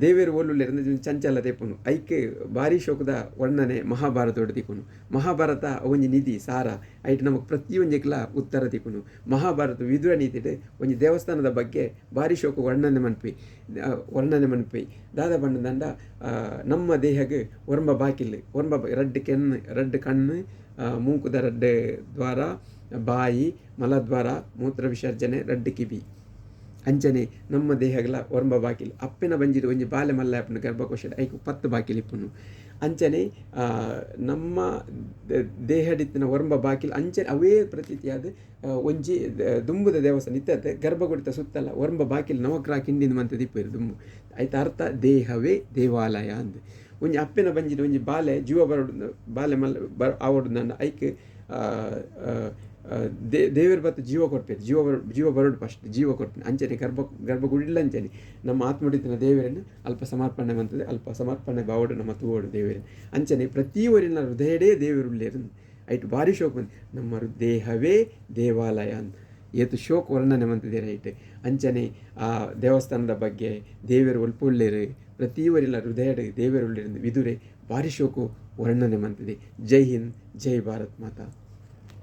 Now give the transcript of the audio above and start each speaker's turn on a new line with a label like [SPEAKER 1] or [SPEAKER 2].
[SPEAKER 1] ದೇವೇರು ಒಲ್ಲುಳ್ಳ ಚಂಚಲ ಪುನು ಐಕೆ ಭಾರಿ ಶೋಕದ ವರ್ಣನೆ ಮಹಾಭಾರತ ತಿಕ್ಕುನು ಮಹಾಭಾರತ, ಒಂಜಿ ನಿಧಿ, ಸಾರ, ಐಟ್ ನಮಗೆ ಪ್ರತಿಯೊಂಜಿಕ್ಲ ಉತ್ತರ ತಿಕ್ಕುನು ಮಹಾಭಾರತ ವಿದುರ ಒಂಜಿ ದೇವಸ್ಥಾನದ ಬಗ್ಗೆ ಭಾರಿ ಶೋಕ ವರ್ಣನೆ ಮನ್ಪಿ ವರ್ಣನೆ ಮನ್ಪಿ. ದಾದ ಬಣ್ಣದಂಡ ನಮ್ಮ ದೇಹಗೆ ಒರ್ಮ ಬಾಕಿಲ್ ಒರ್ಮ ರಡ್ ಕೆನ್ ರಡ್ ಕಣ್ಣು ಮೂಕುದ ರಡ್ ದ್ವಾರ, ಬಾಯಿ, ಮಲದ್ವಾರ, ಮೂತ್ರ ವಿಸರ್ಜನೆ ರಡ್ ಕಿವಿ. ಅಂಚನೆ ನಮ್ಮ ದೇಹಗಳ ಒರಂಬ ಬಾಕಿಲು ಅಪ್ಪಿನ ಬಂಜಿದ ಒಂಜಿ ಬಾಲೆ ಮಲ್ಲ ಆಪುನ ಗರ್ಭಕೋಶ ಐಕು ಪತ್ತು ಬಾಕಿಲು ಇಪ್ಪನು ಅಂಚನೆ ನಮ್ಮ ದೇಹಡಿತ್ತಿನ ಒರಂಬ ಬಾಕಿಲು ಅಂಚನೆ ಅವೇ ಪ್ರತೀತಿಯಾದ ಒಂಜಿ ದುಂಬುದ ದೇವಸ್ಥಾನ. ಇತ್ತದ ಗರ್ಭಗುಡಿತ ಸುತ್ತಲ್ಲ ಒರಂಬ ಬಾಕಿಲು ನವಗ್ರಹ ಕಿಂಡಿನ ಮಂತ ದಿಪ್ಪೇರು ದುಂಬು. ಆಯ್ತು ಅರ್ಥ, ದೇಹವೇ ದೇವಾಲಯ ಅಂದ್. ಒಂಜಿ ಅಪ್ಪಿನ ಬಂಜಿದ ಒಂಜಿ ಬಾಲೆ, ಜೀವ ಬರೋಡು, ಬಾಲೆ ಮಲ್ಲ ಬರ ಆವಡು ನನ್ನ ಐಕ್ ದೇ, ದೇವರ ಬತ್ತು ಜೀವ ಕೊಡ್ಪೇರು ಜೀವ ಬರ, ಜೀವ ಬರೋಡು ಫಸ್ಟ್ ಜೀವ ಕೊಡ್ತೇನೆ. ಅಂಚನೆ ಗರ್ಭ ಗರ್ಭಗುಡಿಲ್ಲ ಅಂಚನೆ ನಮ್ಮ ಆತ್ಮಡಿತನ ದೇವರನ್ನು ಅಲ್ಪ ಸಮರ್ಪಣೆ ಮಂತದೆ ಅಲ್ಪ ಸಮರ್ಪಣೆ ಬಾವಡು ನಮ್ಮ ತೂವಡು ದೇವರೇ ಅಂಚನೆ ಪ್ರತಿಯೊರಿನ ಹೃದಯಡೇ ದೇವರುಳ್ಳೇರು ಐಟು ಭಾರಿ ಶೋಕ ಬಂದು ನಮ್ಮ ದೇಹವೇ ದೇವಾಲಯ ಅಂತ. ಏತು ಶೋಕ್ ವರ್ಣನೆ ಮಂತಿದೆ ರೈಟ್. ಅಂಚನೆ ಆ ದೇವಸ್ಥಾನದ ಬಗ್ಗೆ ದೇವರು ಒಲ್ಪುಳ್ಳೇರು. ಪ್ರತಿಯೊರಿಲ್ಲ ಹೃದಯಡ ದೇವರುಳ್ಳೇರು ವಿದುರೆ, ಭಾರಿ ಶೋಕು ವರ್ಣನೆ ಮಂತಿದೆ ಜೈ ಹಿಂದ್, ಜೈ ಭಾರತ್ ಮಾತಾ.